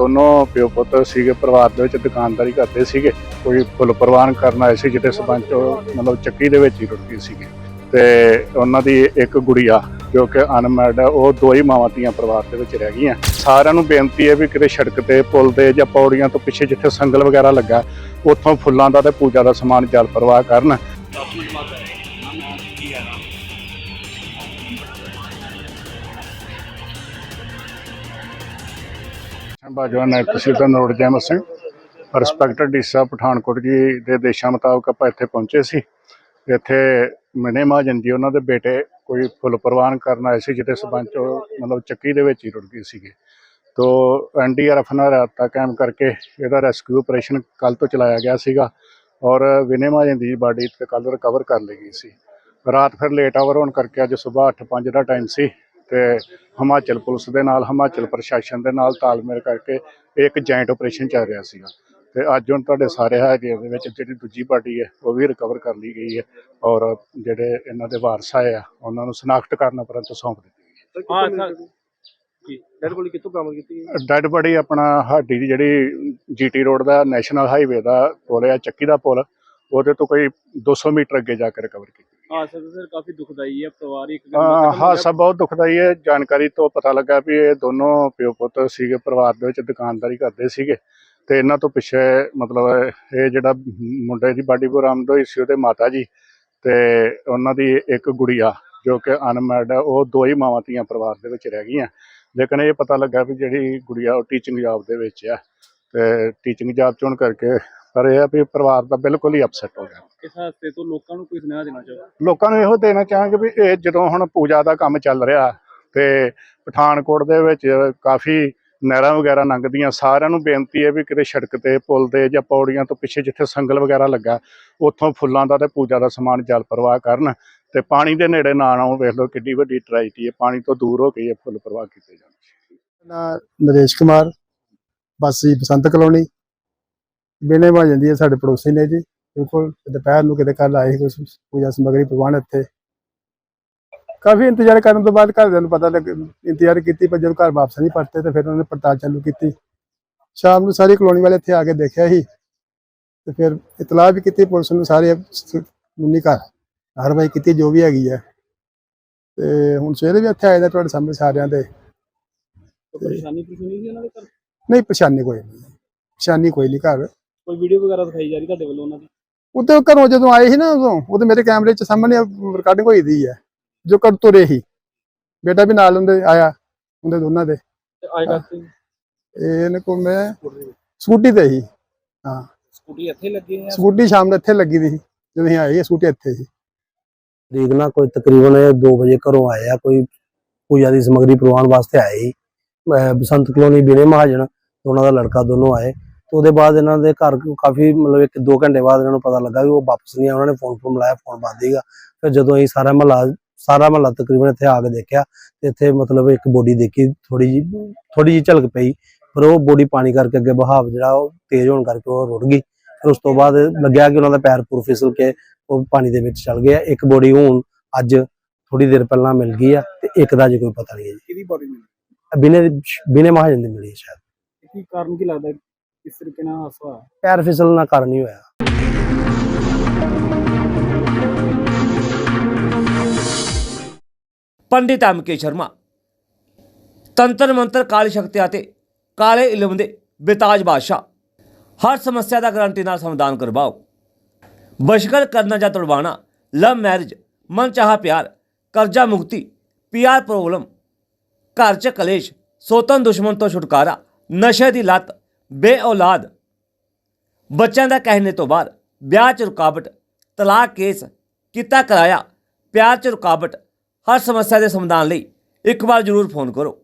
ਦੋਨੋਂ ਪਿਓ ਪੁੱਤ ਸੀਗੇ, ਪਰਿਵਾਰ ਦੇ ਵਿੱਚ ਦੁਕਾਨਦਾਰੀ ਕਰਦੇ ਸੀਗੇ। ਕੋਈ ਫੁੱਲ ਪ੍ਰਵਾਨ ਕਰਨ ਆਏ ਸੀ ਜਿਹਦੇ ਸਰਪੰਚ ਮਤਲਬ ਚੱਕੀ ਦੇ ਵਿੱਚ ਹੀ ਰੁੱਟ ਗਈ ਸੀਗੇ। ਤੇ ਉਹਨਾਂ ਦੀ ਇੱਕ ਗੁੜੀਆ, ਜੋ ਕਿ ਅਨਮੈਰਿਡ ਹੈ, ਉਹ ਦੋ ਹੀ ਮਾਵਾਂ ਧੀਆਂ ਪਰਿਵਾਰ ਦੇ ਵਿੱਚ ਰਹਿ ਗਈਆਂ। ਸਾਰਿਆਂ ਨੂੰ ਬੇਨਤੀ ਹੈ ਵੀ ਕਿਤੇ ਸੜਕ ਤੇ, ਪੁਲ ਤੇ ਜਾਂ ਪੌੜੀਆਂ ਤੋਂ ਪਿੱਛੇ ਜਿੱਥੇ ਸੰਗਲ ਵਗੈਰਾ ਲੱਗਾ, ਉੱਥੋਂ ਫੁੱਲਾਂ ਦਾ ਤੇ ਪੂਜਾ ਦਾ ਸਮਾਨ ਜਲ ਪ੍ਰਵਾਹ ਕਰਨ। ਬਾਜਵਾ ਨਾਇਬ ਤਹਿਸੀਲਦਾਰ ਨਰੋੜ ਜੈਮਲ ਸਿੰਘ ਰਿਸਪੈਕਟਡ ਡੀਸਾ ਪਠਾਨਕੋਟ ਜੀ ਦੇ ਦੇਸ਼ਾਂ ਮੁਤਾਬਕ ਆਪਾਂ ਇੱਥੇ ਪਹੁੰਚੇ ਸੀ। ਇੱਥੇ ਮਨੇ ਮਹਾਜਨ ਜੀ, ਉਹਨਾਂ ਦੇ ਬੇਟੇ ਕੋਈ ਫੁੱਲ ਪ੍ਰਵਾਨ ਕਰਨ ਆਏ ਸੀ, ਜਿਹਦੇ ਸਬੰਧ ਉਹ ਮਤਲਬ ਚੱਕੀ ਦੇ ਵਿੱਚ ਹੀ ਰੁੜ ਗਏ ਸੀਗੇ। ਤੋ ਐਨਡੀਆਰਐਫ ਨਾਲ ਰਾਬਤਾ ਕਾਇਮ ਕਰਕੇ ਇਹਦਾ ਰੈਸਕਿਊ ਆਪਰੇਸ਼ਨ ਕੱਲ ਤੋਂ ਚਲਾਇਆ ਗਿਆ ਸੀਗਾ ਔਰ ਵਿਨੇ ਮਹਾਜਨ ਦੀ ਬਾਡੀ ਤੇ ਕੱਲ ਰਿਕਵਰ ਕਰ ਲਈ ਗਈ ਸੀ। ਰਾਤ ਫਿਰ ਲੇਟ ਆਵਰ ਹੋਣ ਕਰਕੇ ਅੱਜ ਸਵੇਰ 8:05 ਦਾ ਟਾਈਮ ਸੀ। ਤੇ ਹਿਮਾਚਲ ਪੁਲਿਸ ਦੇ ਨਾਲ ਹਿਮਾਚਲ ਪ੍ਰਸ਼ਾਸਨ ਦੇ ਨਾਲ ਤਾਲਮੇਲ ਕਰਕੇ ਇੱਕ ਜੁਆਇੰਟ ਆਪਰੇਸ਼ਨ ਚੱਲ ਰਿਹਾ ਸੀਗਾ। ਤੇ ਅੱਜ ਹੁਣ ਤੁਹਾਡੇ ਸਾਰੇ ਹਾਜ਼ਰ ਦੇ ਵਿੱਚ ਜਿਹੜੀ ਦੂਜੀ ਪਾਰਟੀ ਹੈ ਉਹ ਵੀ ਰਿਕਵਰ ਕਰ ਲਈ ਗਈ ਹੈ ਔਰ ਜਿਹੜੇ ਇਹਨਾਂ ਦੇ ਵਾਰਸ ਆਏ ਆ ਉਹਨਾਂ ਨੂੰ ਸ਼ਨਾਖਤ ਕਰਨ ਉਪਰੰਤ ਸੌਂਪ ਦਿੱਤੀ ਗਈ ਹਾਂ। ਜੀ ਡੈਡ ਬੋਡੀ ਕਿੱਥੋਂ ਬਰਾਮਦ ਕੀਤੀ ਗਈ? ਡੈਡ ਬੜੀ ਆਪਣਾ ਹਾਡੀ ਦੀ ਜਿਹੜੀ ਜੀਟੀ ਰੋਡ ਦਾ ਨੈਸ਼ਨਲ ਹਾਈਵੇ ਦਾ ਪੁਲ ਹੈ ਚੱਕੀ ਦਾ ਪੁਲ। ਉਹਦੇ ਤੋਂ ਕੋਈ 200 ਮੀਟਰ ਅੱਗੇ ਜਾ ਕੇ ਰਿਕਵਰ ਕੀਤੀ। ਹਾਂ ਸਰ ਸਰ ਕਾਫੀ ਦੁਖਦਾਈ ਹੈ ਪਰਿਵਾਰ ਇੱਕ ਹਾਂ ਹਾਦਸਾ ਬਹੁਤ ਦੁਖਦਾਈ ਹੈ। ਜਾਣਕਾਰੀ ਤੋਂ ਪਤਾ ਲੱਗਾ ਵੀ ਇਹ ਦੋਨੋਂ ਪਿਓ ਪੁੱਤ ਸੀਗੇ ਪਰਿਵਾਰ ਦੇ ਵਿੱਚ ਦੁਕਾਨਦਾਰੀ ਕਰਦੇ ਸੀਗੇ। ਤੇ ਇਹਨਾਂ ਤੋਂ ਪਿੱਛੇ ਮਤਲਬ ਇਹ ਜਿਹੜਾ ਮੁੰਡੇ ਦੀ ਬਾਡੀ ਬਰਾਮਦ ਹੋਈ ਸੀ ਉਹਦੇ ਮਾਤਾ ਜੀ ਤੇ ਉਹਨਾਂ ਦੀ ਇੱਕ ਗੁੜੀਆ ਜੋ ਕਿ ਅਨਮੈਰਿਡ ਹੈ ਉਹ ਦੋ ਹੀ ਮਾਵਾਂ ਧੀਆਂ ਪਰਿਵਾਰ ਦੇ ਵਿੱਚ ਰਹਿ ਗਈਆਂ। ਲੇਕਿਨ ਇਹ ਪਤਾ ਲੱਗਾ ਵੀ ਜਿਹੜੀ ਗੁੜੀਆ ਉਹ ਟੀਚਿੰਗ ਜੌਬ ਦੇ ਵਿੱਚ ਆ। ਤੇ ਟੀਚਿੰਗ ਜੌਬ ਚੋਣ ਕਰਕੇ ਪਰ ਇਹ ਆ ਵੀ ਪਰਿਵਾਰ ਦਾ ਬਿਲਕੁਲ ਹੀ ਅਪਸੈਟ ਹੋ ਗਿਆ। ਇਸ ਹਾਦਸੇ ਤੋਂ ਲੋਕਾਂ ਨੂੰ ਕੋਈ ਸੁਨੇਹਾ ਦੇਣਾ ਚਾਹੋ ਲੋਕਾਂ ਨੂੰ ਇਹੋ ਦੇਣਾ ਚਾਹਾਂਗੇ ਵੀ ਇਹ ਜਦੋਂ ਹੁਣ ਪੂਜਾ ਦਾ ਕੰਮ ਚੱਲ ਰਿਹਾ ਤੇ ਪਠਾਨਕੋਟ ਦੇ ਵਿੱਚ ਕਾਫੀ ਨਹਿਰਾਂ ਵਗੈਰਾ ਲੰਘਦੀਆਂ ਸਾਰਿਆਂ ਨੂੰ ਬੇਨਤੀ ਹੈ ਵੀ ਕਿਤੇ ਸੜਕ ਤੇ ਪੁਲ ਤੇ ਜਾਂ ਪੌੜੀਆਂ ਤੋਂ ਪਿੱਛੇ ਜਿੱਥੇ ਸੰਗਲ ਵਗੈਰਾ ਲੱਗਾ ਉੱਥੋਂ ਫੁੱਲਾਂ ਦਾ ਤੇ ਪੂਜਾ ਦਾ ਸਮਾਨ ਜਲ ਪ੍ਰਵਾਹ ਕਰਨ ਤੇ ਪਾਣੀ ਦੇ ਨੇੜੇ ਨਾ ਆਉਣ ਵੇਖ ਲਓ ਕਿੱਡੀ ਵੱਡੀ ਟ੍ਰੈਜਡੀ ਹੈ ਪਾਣੀ ਤੋਂ ਦੂਰ ਹੋ ਕੇ ਇਹ ਫੁੱਲ ਪ੍ਰਵਾਹ ਕੀਤੇ ਜਾਣ। ਨਾ ਨਰੇਸ਼ ਕੁਮਾਰ ਵਾਸੀ ਬਸੰਤ ਕਲੋਨੀ। ਬੇਨੇ ਭਾ ਜਾਂਦੀ ਹੈ ਸਾਡੇ ਪੜੋਸੀ ਨੇ ਜੀ ਬਿਲਕੁਲ। ਦੁਪਹਿਰ ਨੂੰ ਕਿਤੇ ਕੱਲ ਆਏ ਕੁਝ ਪੂਜਾ ਸਮਗਰੀ ਪ੍ਰਵਾਨ ਇੱਥੇ। ਕਾਫੀ ਇੰਤਜ਼ਾਰ ਕਰਨ ਤੋਂ ਬਾਅਦ ਘਰਦਿਆਂ ਨੂੰ ਪਤਾ ਲੱਗ ਇੰਤਜ਼ਾਰ ਕੀਤੀ ਪਰ ਜਦੋਂ ਘਰ ਵਾਪਸ ਨਹੀਂ ਪਰਤੇ ਤੇ ਫਿਰ ਉਹਨਾਂ ਨੇ ਪੜਤਾਲ ਚਾਲੂ ਕੀਤੀ। ਸ਼ਾਮ ਨੂੰ ਸਾਰੀ ਕਲੋਨੀ ਵਾਲੇ ਇੱਥੇ ਆ ਕੇ ਦੇਖਿਆ ਸੀ। ਤੇ ਫਿਰ ਇਤਲਾਹ ਵੀ ਕੀਤੀ ਪੁਲਿਸ ਨੂੰ ਸਾਰੇ ਮੁੰਨੀ ਘਰ ਕਾਰਵਾਈ ਕੀਤੀ ਜੋ ਵੀ ਹੈਗੀ ਹੈ। ਤੇ ਹੁਣ ਸਵੇਰੇ ਵੀ ਇੱਥੇ ਆਏ ਨੇ ਤੁਹਾਡੇ ਸਾਹਮਣੇ ਸਾਰਿਆਂ ਦੇ। ਕੋਈ ਪਰੇਸ਼ਾਨੀ ਦੇ ਨਹੀਂ ਪਰੇਸ਼ਾਨੀ ਕੋਈ ਨਹੀਂ। ਪਰੇਸ਼ਾਨੀ ਕੋਈ ਨਹੀਂ ਘਰ। ਕੋਈ ਵੀਡੀਓ ਵਗੈਰਾ ਦਿਖਾਈ ਜਾ ਰਹੀ ਤੁਹਾਡੇ ਵੱਲੋਂ ਉਹਨਾਂ ਦੀ? ਉੱਤੇ ਉਹ ਘਰੋਂ ਜਦੋਂ ਆਏ ਸੀ ਨਾ ਉਦੋਂ ਉਹਦੇ ਮੇਰੇ ਕੈਮਰੇ 'ਚ ਸਾਹਮਣੇ ਰਿਕਾਰਡਿੰਗ ਹੋਈ ਦੀ ਹੈ ਜੋ ਕਰ ਤੁਰੇ ਸੀ। ਬੇਟਾ ਵੀ ਨਾਲ ਹੁੰਦੇ ਆਇਆ ਉਹਦੇ ਦੋਨਾਂ ਦੇ। ਤੇ ਇਹਨੇ ਕੋ ਮੈਂ ਸਕੂਟੀ ਤੇ ਸੀ ਹਾਂ। ਸਕੂਟੀ ਇੱਥੇ ਲੱਗੀ ਹੈ ਸਕੂਟੀ ਸ਼ਾਮ ਨੂੰ ਇੱਥੇ ਲੱਗੀ ਦੀ ਸੀ ਜਦੋਂ ਅਸੀਂ ਆਏ ਸਕੂਟੀ ਇੱਥੇ ਸੀ। ਤਰੀਕ ਕੋਈ ਤਕਰੀਬਨ 2 ਵਜੇ ਘਰੋਂ ਆਏ ਆ ਕੋਈ ਪੂਜਾ ਦੀ ਸਮਗਰੀ ਪ੍ਰਵਾਨ ਵਾਸਤੇ ਆਏ ਸੀ। ਅਹ ਬਸੰਤ ਕਲੋਨੀ ਬਿਨੇ ਮਹਾਜਨ ਉਹਨਾਂ ਦਾ ਲੜਕਾ ਦੋਨੋਂ ਆਏ। ਤੇ ਉਹਦੇ ਬਾਅਦ ਇਹਨਾਂ ਦੇ ਘਰ ਕਾਫੀ ਮਤਲਬ ਇੱਕ ਦੋ ਘੰਟੇ ਬਾਅਦ ਇਹਨਾਂ ਨੂੰ ਪਤਾ ਲੱਗਾ ਵੀ ਉਹ ਵਾਪਸ ਨਹੀਂ ਆ ਉਹਨਾਂ ਨੇ ਫੋਨ ਫੋਨ ਲਾਇਆ ਫੋਨ ਬੰਦ ਸੀਗਾ। ਫਿਰ ਜਦੋਂ ਅਸੀਂ ਸਾਰਾ ਮਹੱਲਾ ਸਾਰਾ ਮਹੱਲਾ ਤਕਰੀਬਨ ਇੱਥੇ ਆ ਕੇ ਦੇਖਿਆ ਤੇ ਇੱਥੇ ਮਤਲਬ ਇੱਕ ਬੋਡੀ ਦੇਖੀ ਥੋੜੀ ਜੀ ਥੋੜੀ ਜੀ ਝਲਕ ਪਈ। ਪਰ ਉਹ ਬੋਡੀ ਪਾਣੀ ਕਰਕੇ ਅੱਗੇ ਬਹਾਵ ਜਿਹੜਾ ਉਹ ਤੇਜ਼ ਹੋਣ ਕਰਕੇ ਉਹ ਰੁੜ ਗਈ। ਫਿਰ ਉਸ ਤੋਂ ਬਾਅਦ ਲੱਗਿਆ ਕਿ ਉਹਨਾਂ ਦਾ ਪੈਰ ਪੂਰ ਫਿਸਲ ਕੇ ਉਹ ਪਾਣੀ ਦੇ ਵਿੱਚ ਚਲ ਗਿਆ। ਇੱਕ ਬੋਡੀ ਹੁਣ ਅੱਜ ਥੋੜੀ ਦੇਰ ਪਹਿਲਾਂ ਮਿਲ ਗਈ ਆ ਤੇ ਇੱਕ ਦਾ ਜੇ ਕੋਈ ਪਤਾ ਨਹੀਂ ਹੈ ਜੀ। ਕਿਹਦੀ ਬਾਡੀ ਮਿਲੀ? ਬਿਨੇ ਬਿਨੇ ਮਹਾਜਨ ਦੀ ਮਿਲੀ ਸ਼ਾਇਦ। ਕੀ ਕਾਰਨ ਕੀ ਲੱਗਦਾ? ਕਿਸ ਤਰੀਕੇ ਨਾਲ ਹਾਦਸਾ ਹੋਇਆ? ਪੈਰ ਫਿਸਲਣਾ ਕਾਰਨ ਹੀ ਹੋਇਆ। ਪੰਡਿਤ ਐਮ.ਕੇ. ਸ਼ਰਮਾ। ਤੰਤਰ ਮੰਤਰ ਕਾਲੀ ਸ਼ਕਤੀ ਅਤੇ ਕਾਲੇ ਇਲਮ ਦੇ ਬੇਤਾਜ ਬਾਦਸ਼ਾਹ। ਹਰ ਸਮੱਸਿਆ ਦਾ ਗਾਰੰਟੀ ਨਾਲ ਸਮਾਧਾਨ ਕਰਵਾਓ। ਬਸ਼ਕਰ ਕਰਨਾ ਜਾਂ ਤੁੜਵਾਣਾ ਲਵ ਮੈਰਿਜ ਮਨ ਚਾਹਾ ਪਿਆਰ ਕਰਜ਼ਾ ਮੁਕਤੀ ਪੀਆਰ ਪ੍ਰੋਬਲਮ ਘਰ 'ਚ ਕਲੇਸ਼ ਸੋਤਨ ਦੁਸ਼ਮਣ ਤੋਂ ਛੁਟਕਾਰਾ ਨਸ਼ੇ ਦੀ ਲਤ ਬੇ ਔਲਾਦ ਬੱਚਿਆਂ ਦਾ ਕਹਿਣੇ ਤੋਂ ਬਾਅਦ ਵਿਆਹ 'ਚ ਰੁਕਾਵਟ, ਤਲਾਕ ਕੇਸ ਕੀਤਾ ਕਰਾਇਆ, ਪਿਆਰ 'ਚ ਰੁਕਾਵਟ, ਹਰ ਸਮੱਸਿਆ ਦੇ ਸਮਾਧਾਨ ਲਈ ਇੱਕ ਵਾਰ ਜ਼ਰੂਰ ਫੋਨ ਕਰੋ।